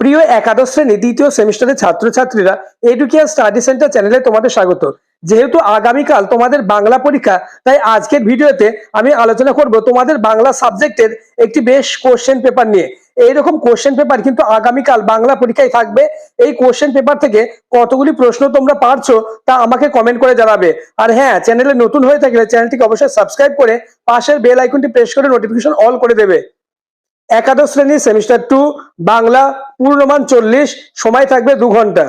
প্রিয় একাদশ শ্রেণি দ্বিতীয় সেমিস্টারের ছাত্রছাত্রীরা এডুকেয়ার স্টাডি সেন্টার চ্যানেলে তোমাদের স্বাগত। যেহেতু আগামীকাল তোমাদের বাংলা পরীক্ষা, তাই আজকের ভিডিওতে আমি আলোচনা করব তোমাদের বাংলা সাবজেক্টের একটি বেশ কোশ্চেন পেপার নিয়ে। এইরকম কোশ্চেন পেপার কিন্তু আগামীকাল বাংলা পরীক্ষায় থাকবে। এই কোশ্চেন পেপার থেকে কতগুলি প্রশ্ন তোমরা পারছ তা আমাকে কমেন্ট করে জানাবে। আর হ্যাঁ চ্যানেলে নতুন হয়ে থাকলে চ্যানেলটিকে অবশ্যই সাবস্ক্রাইব করে পাশের বেল আইকনটি প্রেস করে নোটিফিকেশন অল করে দেবে। একাদশ শ্রেণি সেমিস্টার টু বাংলা, পূর্ণমান চল্লিশ, সময় থাকবে দু ঘণ্টা।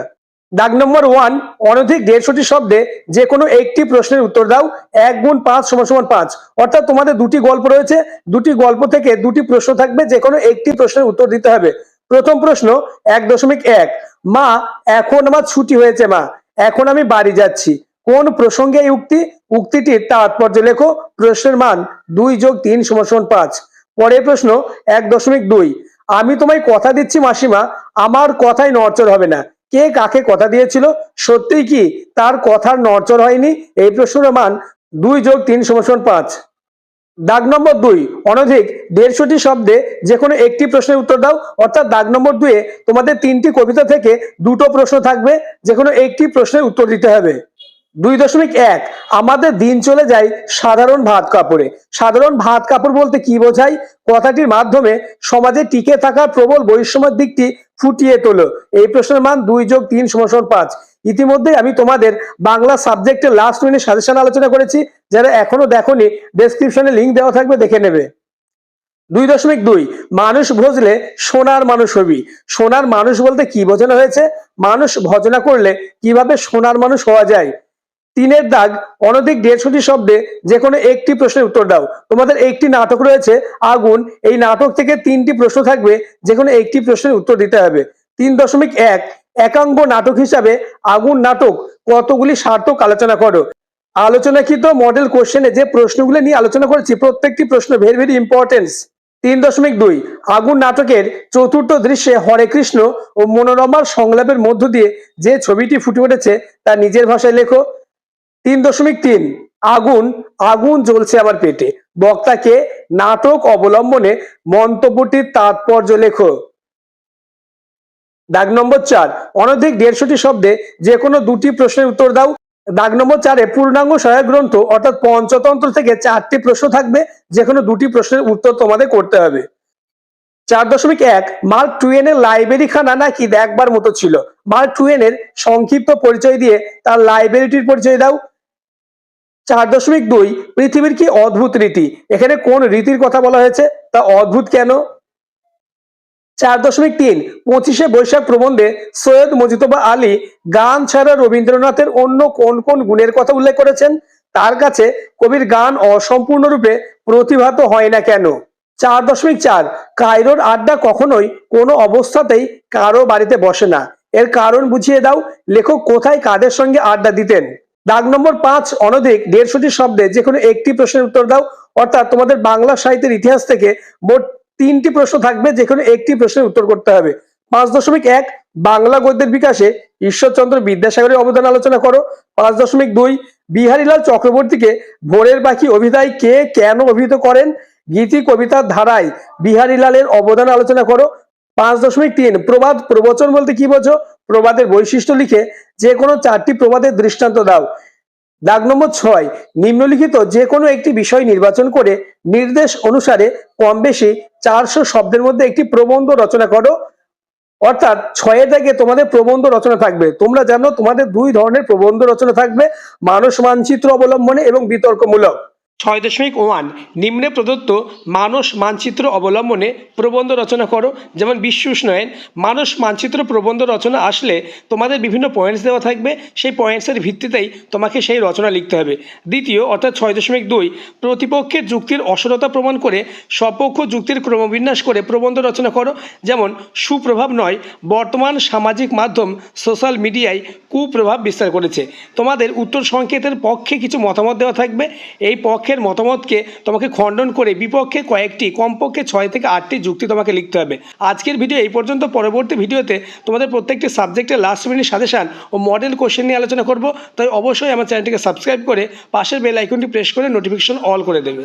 দাগ নম্বর ওয়ান অনধিক দেড়শোটি শব্দে যে কোনো একটি প্রশ্নের উত্তর দাও, এক গুণ পাঁচ সমান সমান পাঁচ। অর্থাৎ তোমাদের দুটি গল্প রয়েছে, দুটি গল্প থেকে দুটি প্রশ্ন থাকবে যে কোনো একটি প্রশ্নের উত্তর দিতে হবে। প্রথম প্রশ্ন, এক দশমিক এক। মা, এখন আমার ছুটি হয়েছে মা, এখন আমি বাড়ি যাচ্ছি। কোন প্রসঙ্গে এই উক্তি? উক্তিটির তাৎপর্য লেখো, প্রশ্নের মান দুই যোগ তিন সমান সমান পাঁচ। পরের প্রশ্ন, এক দশমিক দুই। আমি তোমায় কথা দিচ্ছি, মাসিমা। আমার কথাই নড়চড় হবে না। কে কাকে কথা দিয়েছিল? সত্যিই কি তার কথার নড়চড় হয়নি? এই প্রশ্নের মান দুই যোগ তিন সমান পাঁচ। দাগ নম্বর দুই, অনধিক দেড়শোটি শব্দে যে কোনো একটি প্রশ্নের উত্তর দাও। অর্থাৎ দাগ নম্বর দুয়ে তোমাদের তিনটি কবিতা থেকে দুটো প্রশ্ন থাকবে যে কোনো একটি প্রশ্নের উত্তর দিতে হবে। দুই দশমিক এক। আমাদের দিন চলে যায় সাধারণ ভাত কাপড়ে। সাধারণ ভাত কাপড় বলতে কি বোঝায়? কথাটির মাধ্যমে সমাজে টিকে থাকা প্রবল বৈষম্যের দিকটি ফুটিয়ে তোলো। এই প্রশ্নের মান দুই যোগ তিন সমান পাঁচ। ইতিমধ্যে আমি তোমাদের বাংলা সাবজেক্টের লাস্ট মিনিট সাজেশন আলোচনা করেছি। যারা এখনও দেখোনি ডেসক্রিপশনে লিঙ্ক দেওয়া থাকবে, দেখে নেবে। দুই দশমিক দুই। মানুষ ভজলে সোনার মানুষ হবি। সোনার মানুষ বলতে কি বোঝানো হয়েছে? মানুষ ভজনা করলে কীভাবে সোনার মানুষ হওয়া যায়? তিনের দাগ অনধিক দেড়শোটি শব্দে যে কোনো একটি প্রশ্নের উত্তর দাও। তোমাদের একটি নাটক রয়েছে, আগুন। এই নাটক থেকে তিনটি প্রশ্ন থাকবে যে কোনো একটি প্রশ্নের উত্তর দিতে হবে। তিন দশমিক এক, একাঙ্গ নাটক হিসাবে আগুন নাটক কতগুলি সার্থক আলোচনা করো? আলোচনাকৃত মডেল কোশ্চেনে যে প্রশ্নগুলো নিয়ে আলোচনা করেছি, প্রত্যেকটি প্রশ্ন ভেরি ভেরি ইম্পর্টেন্স তিন দশমিক দুই, আগুন নাটকের চতুর্থ দৃশ্যে হরে কৃষ্ণ ও মনোরমার সংলাপের মধ্য দিয়ে যে ছবিটি ফুটে উঠেছে, তা নিজের ভাষায় লেখো। তিন দশমিক তিন। আগুন আগুন জ্বলছে আমার পেটে। বক্তাকে নাটক অবলম্বনে মন্তব্যটির তাৎপর্য লেখো। দাগ নম্বর চার, অনধিক দেড়শোটি শব্দে যে কোনো দুটি প্রশ্নের উত্তর দাও। দাগ নম্বর চারে, পূর্ণাঙ্গ সহায়ক গ্রন্থ অর্থাৎ পঞ্চতন্ত্র থেকে চারটি প্রশ্ন থাকবে যে কোনো দুটি প্রশ্নের উত্তর তোমাদের করতে হবে। চার দশমিক এক, মার্ক টুয়েনের লাইব্রেরি খানা নাকি দেখবার মতো ছিল? মার্ক টুয়েনের সংক্ষিপ্ত পরিচয় দিয়ে তার লাইব্রেরিটির পরিচয় দাও। চার দশমিক দুই পৃথিবীর কি অদ্ভুত রীতি? এখানে কোন রীতির কথা বলা হয়েছে? তা অদ্ভুত কেন? চার দশমিক তিন, পঁচিশে বৈশাখ প্রবন্ধে সৈয়দ মজিতবা আলী গান ছাড়া রবীন্দ্রনাথের অন্য কোন কোন গুণের কথা উল্লেখ করেছেন? তার কাছে কবির গান অসম্পূর্ণরূপে প্রতিভাত হয় না কেন? চার দশমিক চার, কায়রোর আড্ডা কখনোই কোনো অবস্থাতেই কারও বাড়িতে বসে না। এর কারণ বুঝিয়ে দাও, লেখক কোথায় কাদের সঙ্গে আড্ডা দিতেন? দাগ নম্বর পাঁচ, অনধিক, দেড়শোটি শব্দে যে কোনো একটি প্রশ্নের উত্তর দাও। অর্থাৎ তোমাদের বাংলা সাহিত্যের ইতিহাস থেকে মোট তিনটি প্রশ্ন থাকবে যে কোনো একটি প্রশ্নের উত্তর করতে হবে। পাঁচ দশমিক এক, বাংলা গদ্যের বিকাশে ঈশ্বরচন্দ্র বিদ্যাসাগরের অবদান আলোচনা করো। পাঁচ দশমিক দুই, বিহারীলাল চক্রবর্তীকে ভোরের পাখি অভিধায় কে কেন অভিহিত করেন? গীতি কবিতার ধারায় বিহারীলালের অবদান আলোচনা করো। পাঁচ দশমিক তিন, প্রবাদ, প্রবচন বলতে কি বোঝো? প্রবাদের বৈশিষ্ট্য লিখে যে কোনো চারটি প্রবাদের দৃষ্টান্ত দাও। দাগ নম্বর ছয়, নিম্নলিখিত যে কোনো একটি বিষয় নির্বাচন করে নির্দেশ অনুসারে কম বেশি চারশো শব্দের মধ্যে একটি প্রবন্ধ রচনা করো। অর্থাৎ ছয়ের দাগে তোমাদের প্রবন্ধ রচনা থাকবে। তোমরা জানো তোমাদের দুই ধরনের প্রবন্ধ রচনা থাকবে। মানস মানচিত্র অবলম্বনে এবং বিতর্কমূলক। ছয় দশমিক ওয়ান নিম্নে প্রদত্ত মানস মানচিত্র অবলম্বনে প্রবন্ধ রচনা করো। যেমন বিশ্ব উষ্ণায়ন মানস মানচিত্র প্রবন্ধ রচনা আসলে তোমাদের বিভিন্ন পয়েন্টস দেওয়া থাকবে। সেই পয়েন্টসের ভিত্তিতেই তোমাকে সেই রচনা লিখতে হবে। দ্বিতীয়, অর্থাৎ ছয় দশমিক দুই, প্রতিপক্ষের যুক্তির অসরতা প্রমাণ করে স্বপক্ষ যুক্তির ক্রমবিন্যাস করে প্রবন্ধ রচনা করো। যেমন, সুপ্রভাব নয়, বর্তমান সামাজিক মাধ্যম সোশ্যাল মিডিয়ায় কুপ্রভাব বিস্তার করেছে। তোমাদের উত্তর সংকেতের পক্ষে কিছু মতামত দেওয়া থাকবে। এই পক্ষের মতামতকে তোমাকে খণ্ডন করে বিপক্ষে কয়েকটি, কমপক্ষে ছয় থেকে আটটি যুক্তি তোমাকে লিখতে হবে। আজকের ভিডিও এই পর্যন্ত, পরবর্তী ভিডিওতে তোমাদের প্রত্যেকটি সাবজেক্টের লাস্ট মিনিট সাজেশান ও মডেল কোশ্চেন নিয়ে আলোচনা করব। তাই অবশ্যই আমার চ্যানেলটিকে সাবস্ক্রাইব করে পাশের বেল আইকনটি প্রেস করে নোটিফিকেশন অল করে দেবে।